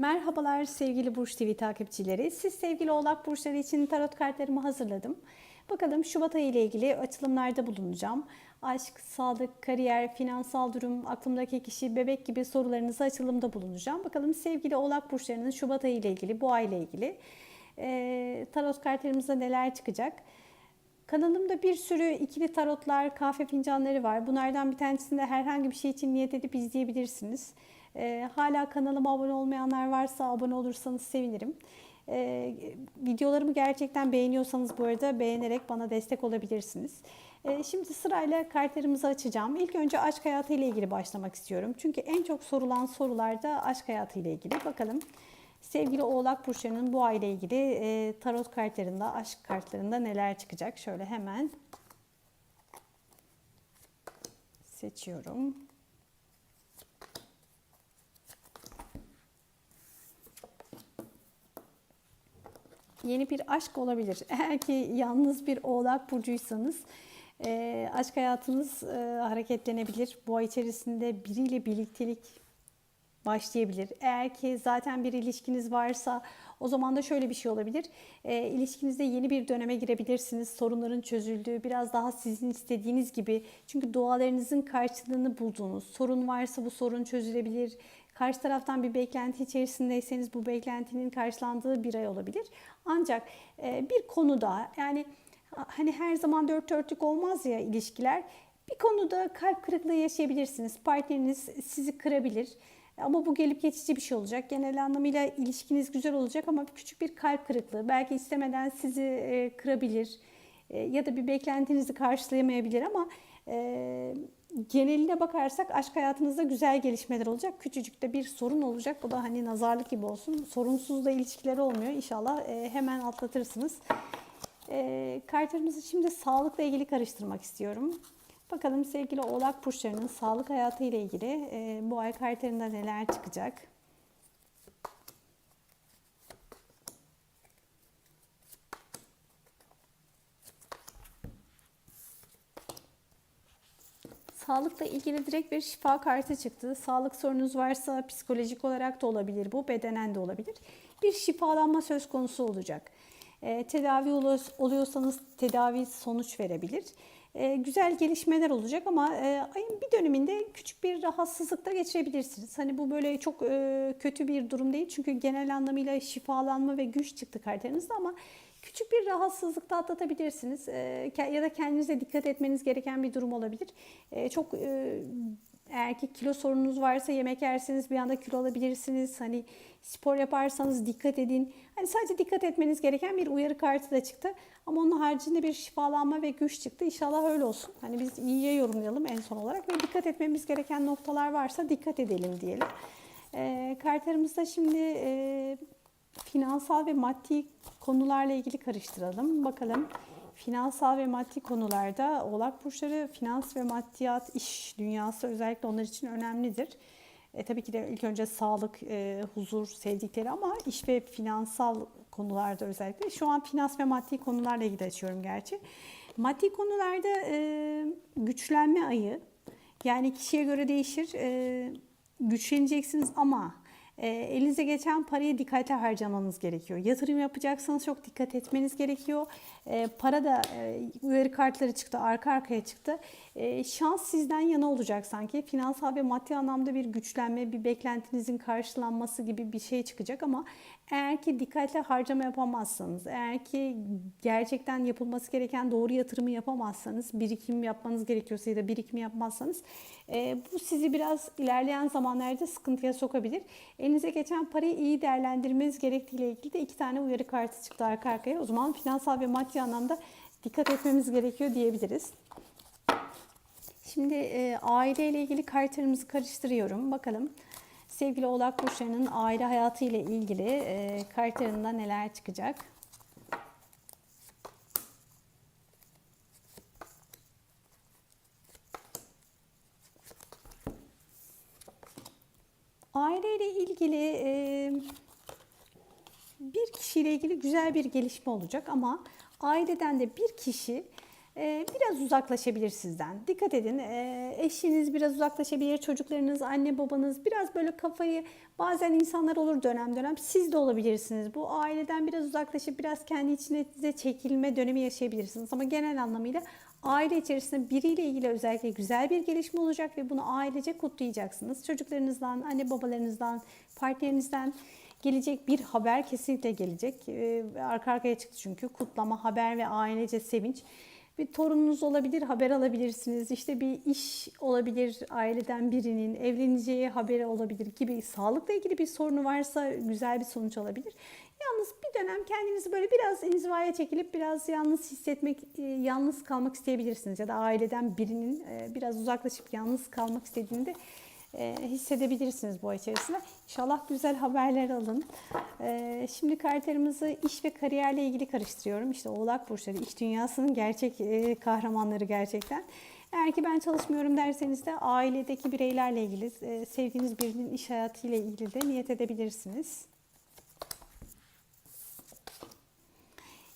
Merhabalar sevgili Burç TV takipçileri. Siz sevgili Oğlak Burçları için tarot kartlarımı hazırladım. Bakalım Şubat ayı ile ilgili açılımlarda bulunacağım. Aşk, sağlık, kariyer, finansal durum, aklımdaki kişi, bebek gibi sorularınızı açılımda bulunacağım. Bakalım sevgili Oğlak Burçlarının Şubat ayı ile ilgili, bu ay ile ilgili e, tarot kartlarımızda neler çıkacak? Kanalımda bir sürü ikili tarotlar, kahve fincanları var. Bunlardan bir tanesinde herhangi bir şey için niyet edip izleyebilirsiniz. Ee, hala kanalıma abone olmayanlar varsa abone olursanız sevinirim. Ee, videolarımı gerçekten beğeniyorsanız bu arada beğenerek bana destek olabilirsiniz. Ee, şimdi sırayla kartlarımızı açacağım. İlk önce aşk hayatı ile ilgili başlamak istiyorum. Çünkü en çok sorulan sorular da aşk hayatı ile ilgili. Bakalım sevgili Oğlak Burçları'nın bu ay ile ilgili e, tarot kartlarında, aşk kartlarında neler çıkacak? Şöyle hemen seçiyorum. Yeni bir aşk olabilir. Eğer ki yalnız bir oğlak burcuysanız e, aşk hayatınız e, hareketlenebilir. Bu ay içerisinde biriyle birliktelik başlayabilir. Eğer ki zaten bir ilişkiniz varsa o zaman da şöyle bir şey olabilir. E, ilişkinizde yeni bir döneme girebilirsiniz. Sorunların çözüldüğü, biraz daha sizin istediğiniz gibi. Çünkü dualarınızın karşılığını bulduğunuz, sorun varsa bu sorun çözülebilir. Karşı taraftan bir beklenti içerisindeyseniz bu beklentinin karşılandığı bir ay olabilir. Ancak e, bir konuda yani hani her zaman dört dörtlük olmaz ya ilişkiler. Bir konuda kalp kırıklığı yaşayabilirsiniz. Partneriniz sizi kırabilir. Ama bu gelip geçici bir şey olacak. Genel anlamıyla ilişkiniz güzel olacak ama küçük bir kalp kırıklığı. Belki istemeden sizi e, kırabilir e, ya da bir beklentinizi karşılayamayabilir ama geneline bakarsak aşk hayatınızda güzel gelişmeler olacak. Küçücük de bir sorun olacak. Bu da hani nazarlık gibi olsun. Sorunsuz da ilişkileri olmuyor. İnşallah e, hemen atlatırsınız. E, kartlarımızı şimdi sağlıkla ilgili karıştırmak istiyorum. Bakalım sevgili oğlak burçlarının sağlık hayatı ile ilgili e, bu ay kartlarında neler çıkacak. Sağlıkla ilgili direkt bir şifa kartı çıktı. Sağlık sorununuz varsa psikolojik olarak da olabilir bu, bedenen de olabilir. Bir şifalanma söz konusu olacak. E, tedavi oluyorsanız tedavi sonuç verebilir. E, güzel gelişmeler olacak ama e, ayın bir döneminde küçük bir rahatsızlıkta geçirebilirsiniz. Hani bu böyle çok e, kötü bir durum değil çünkü genel anlamıyla şifalanma ve güç çıktı kartlarınızda ama küçük bir rahatsızlıkta atlatabilirsiniz e, ya da kendinize dikkat etmeniz gereken bir durum olabilir. E, çok e, eğer ki kilo sorununuz varsa yemek yerseniz bir anda kilo alabilirsiniz. Hani spor yaparsanız dikkat edin. Hani sadece dikkat etmeniz gereken bir uyarı kartı da çıktı. Ama onun haricinde bir şifalanma ve güç çıktı. İnşallah öyle olsun. Hani biz iyiye yorumlayalım en son olarak ve dikkat etmemiz gereken noktalar varsa dikkat edelim diyelim. E, kartlarımızda şimdi e, finansal ve maddi konularla ilgili karıştıralım. Bakalım finansal ve maddi konularda oğlak burçları finans ve maddiyat, iş dünyası özellikle onlar için önemlidir. E, tabii ki de ilk önce sağlık, e, huzur, sevdikleri ama iş ve finansal konularda özellikle. Şu an finans ve maddi konularla ilgili açıyorum gerçi. Maddi konularda e, güçlenme ayı, yani kişiye göre değişir. E, güçleneceksiniz ama e, elinize geçen parayı dikkatli harcamanız gerekiyor. Yatırım yapacaksanız çok dikkat etmeniz gerekiyor. E, para da e, uyarı kartları çıktı, arka arkaya çıktı. E, şans sizden yana olacak sanki. Finansal ve maddi anlamda bir güçlenme, bir beklentinizin karşılanması gibi bir şey çıkacak ama eğer ki dikkatli harcama yapamazsanız, eğer ki gerçekten yapılması gereken doğru yatırımı yapamazsanız, birikim yapmanız gerekiyorsa ya da birikim yapmazsanız e, bu sizi biraz ilerleyen zamanlarda sıkıntıya sokabilir. Elinize geçen parayı iyi değerlendirmeniz gerektiğiyle ilgili de iki tane uyarı kartı çıktı arka arkaya. O zaman finansal ve maddi anlamda dikkat etmemiz gerekiyor diyebiliriz. Şimdi e, aile ile ilgili kartlarımızı karıştırıyorum. Bakalım sevgili oğlak burçlarının aile hayatı ile ilgili e, kartlarında neler çıkacak. Aile ile ilgili e, bir kişiyle ilgili güzel bir gelişme olacak ama aileden de bir kişi biraz uzaklaşabilir sizden. Dikkat edin e, eşiniz biraz uzaklaşabilir, çocuklarınız, anne babanız biraz böyle kafayı bazen insanlar olur dönem dönem siz de olabilirsiniz. Bu aileden biraz uzaklaşıp biraz kendi içinize çekilme dönemi yaşayabilirsiniz. Ama genel anlamıyla aile içerisinde biriyle ilgili özellikle güzel bir gelişme olacak ve bunu ailece kutlayacaksınız. Çocuklarınızdan, anne babalarınızdan, partnerinizden gelecek bir haber kesinlikle gelecek. Ee, arka arkaya çıktı çünkü kutlama, haber ve ailece sevinç. Bir torununuz olabilir, haber alabilirsiniz. İşte bir iş olabilir, aileden birinin evleneceği haberi olabilir gibi. Sağlıkla ilgili bir sorunu varsa güzel bir sonuç alabilir. Yalnız bir dönem kendinizi böyle biraz inzivaya çekilip biraz yalnız hissetmek, e, yalnız kalmak isteyebilirsiniz. Ya da aileden birinin e, biraz uzaklaşıp yalnız kalmak istediğini de e, hissedebilirsiniz ay içerisinde. İnşallah güzel haberler alın. E, şimdi kartlarımızı iş ve kariyerle ilgili karıştırıyorum. İşte Oğlak Burçları, iş dünyasının gerçek e, kahramanları gerçekten. Eğer ki ben çalışmıyorum derseniz de ailedeki bireylerle ilgili, e, sevdiğiniz birinin iş hayatıyla ilgili de niyet edebilirsiniz.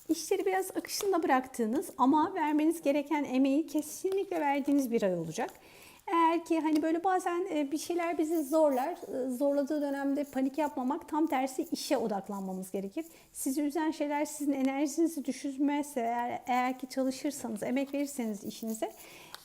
İşleri biraz akışında bıraktığınız ama vermeniz gereken emeği kesinlikle verdiğiniz bir ay olacak. Eğer ki hani böyle bazen e, bir şeyler bizi zorlar, e, zorladığı dönemde panik yapmamak, tam tersi işe odaklanmamız gerekir. Sizi üzen şeyler sizin enerjinizi düşürmezse, eğer, eğer ki çalışırsanız, emek verirseniz işinize,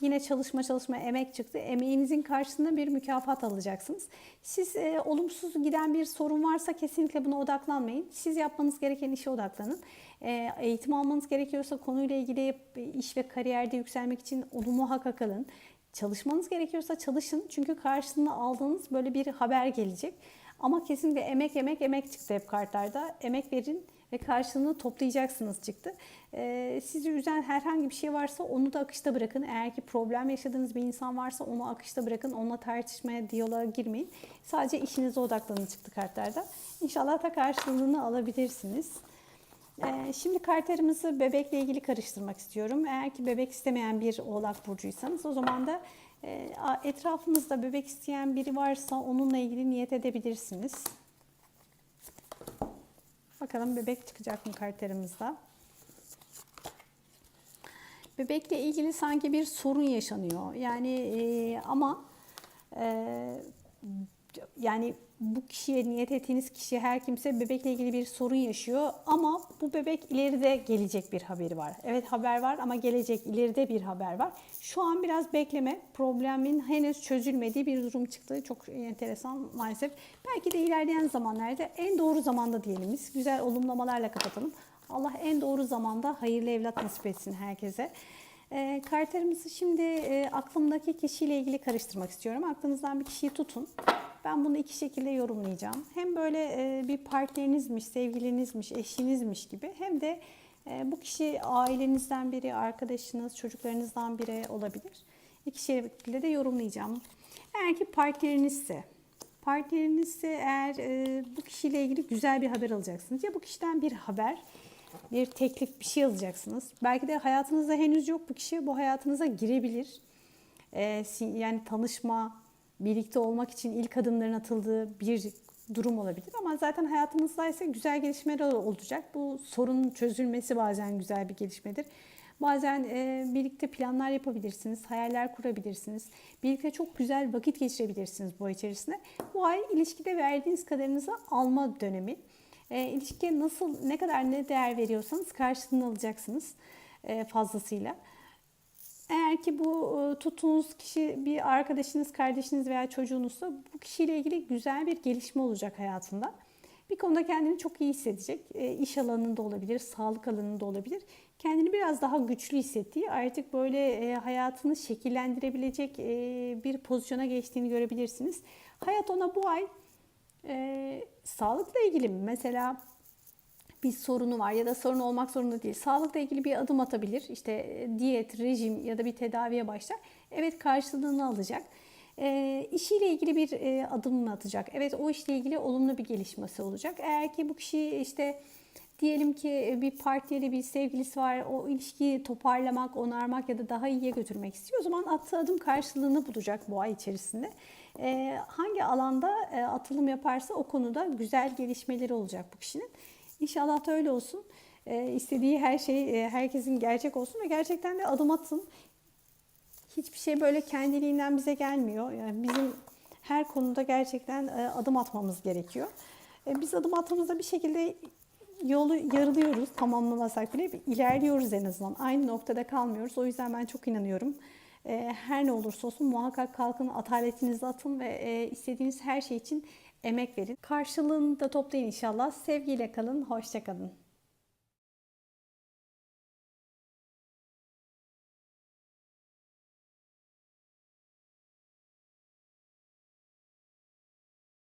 yine çalışma çalışma emek çıktı. Emeğinizin karşısında bir mükafat alacaksınız. Siz e, olumsuz giden bir sorun varsa kesinlikle buna odaklanmayın. Siz yapmanız gereken işe odaklanın. E, eğitim almanız gerekiyorsa konuyla ilgili iş ve kariyerde yükselmek için onu muhakkak alın. Çalışmanız gerekiyorsa çalışın çünkü karşılığında aldığınız böyle bir haber gelecek. Ama kesinlikle emek emek emek çıktı hep kartlarda. Emek verin ve karşılığını toplayacaksınız çıktı. Ee, sizi üzen herhangi bir şey varsa onu da akışta bırakın. Eğer ki problem yaşadığınız bir insan varsa onu akışta bırakın. Onunla tartışmaya, diyaloğa girmeyin. Sadece işinize odaklanın çıktı kartlarda. İnşallah da karşılığını alabilirsiniz. Ee, şimdi kartlarımızı bebekle ilgili karıştırmak istiyorum. Eğer ki bebek istemeyen bir oğlak burcuysanız o zaman da e, etrafınızda bebek isteyen biri varsa onunla ilgili niyet edebilirsiniz. Bakalım bebek çıkacak mı kartlarımızda? Bebekle ilgili sanki bir sorun yaşanıyor. Yani e, ama e, yani bu kişiye niyet ettiğiniz kişi her kimse bebekle ilgili bir sorun yaşıyor ama bu bebek ileride gelecek bir haberi var. Evet haber var ama gelecek ileride bir haber var. Şu an biraz bekleme problemin henüz çözülmediği bir durum çıktı. Çok enteresan maalesef. Belki de ilerleyen zamanlarda en doğru zamanda diyelim biz. Güzel olumlamalarla kapatalım. Allah en doğru zamanda hayırlı evlat nasip etsin herkese. E, kartlarımızı şimdi e, aklımdaki kişiyle ilgili karıştırmak istiyorum. Aklınızdan bir kişiyi tutun. Ben bunu iki şekilde yorumlayacağım. Hem böyle e, bir partnerinizmiş, sevgilinizmiş, eşinizmiş gibi hem de e, bu kişi ailenizden biri, arkadaşınız, çocuklarınızdan biri olabilir. İki şekilde de yorumlayacağım. Eğer ki partnerinizse, partnerinizse eğer e, bu kişiyle ilgili güzel bir haber alacaksınız. Ya bu kişiden bir haber, bir teklif, bir şey alacaksınız. Belki de hayatınızda henüz yok bu kişi, bu hayatınıza girebilir. yani tanışma, birlikte olmak için ilk adımların atıldığı bir durum olabilir ama zaten hayatınızda ise güzel gelişmeler olacak. Bu sorunun çözülmesi bazen güzel bir gelişmedir. Bazen e, birlikte planlar yapabilirsiniz, hayaller kurabilirsiniz. Birlikte çok güzel vakit geçirebilirsiniz bu içerisinde. Bu ay ilişkide verdiğiniz kadarınızı alma dönemi. E, ilişkiye nasıl, ne kadar ne değer veriyorsanız karşılığını alacaksınız e, fazlasıyla. Eğer ki bu e, tuttuğunuz kişi bir arkadaşınız, kardeşiniz veya çocuğunuzsa bu kişiyle ilgili güzel bir gelişme olacak hayatında. Bir konuda kendini çok iyi hissedecek. E, iş alanında olabilir, sağlık alanında olabilir. Kendini biraz daha güçlü hissettiği, artık böyle e, hayatını şekillendirebilecek bir pozisyona geçtiğini görebilirsiniz. Hayat ona bu ay sağlıkla ilgili mesela bir sorunu var ya da sorun olmak zorunda değil. Sağlıkla ilgili bir adım atabilir. İşte e, diyet, rejim ya da bir tedaviye başlar. Evet karşılığını alacak. E, işiyle ilgili bir e, adım mı atacak? Evet o işle ilgili olumlu bir gelişmesi olacak. Eğer ki bu kişi işte diyelim ki e, bir partneri, bir sevgilisi var. O ilişkiyi toparlamak, onarmak ya da daha iyiye götürmek istiyor. O zaman attığı adım karşılığını bulacak bu ay içerisinde. E, hangi alanda e, atılım yaparsa o konuda güzel gelişmeleri olacak bu kişinin. İnşallah da öyle olsun. e, istediği her şey e, herkesin gerçek olsun ve gerçekten de adım atın. Hiçbir şey böyle kendiliğinden bize gelmiyor. Yani bizim her konuda gerçekten e, adım atmamız gerekiyor. E, Biz adım attığımızda bir şekilde yolu yarılıyoruz. Tamamlamasak bile ilerliyoruz en azından. Aynı noktada kalmıyoruz. O yüzden ben çok inanıyorum. E, Her ne olursa olsun muhakkak kalkın, ataletinizi atın ve e, istediğiniz her şey için emek verin. Karşılığını da toplayın inşallah. Sevgiyle kalın, hoşça kalın.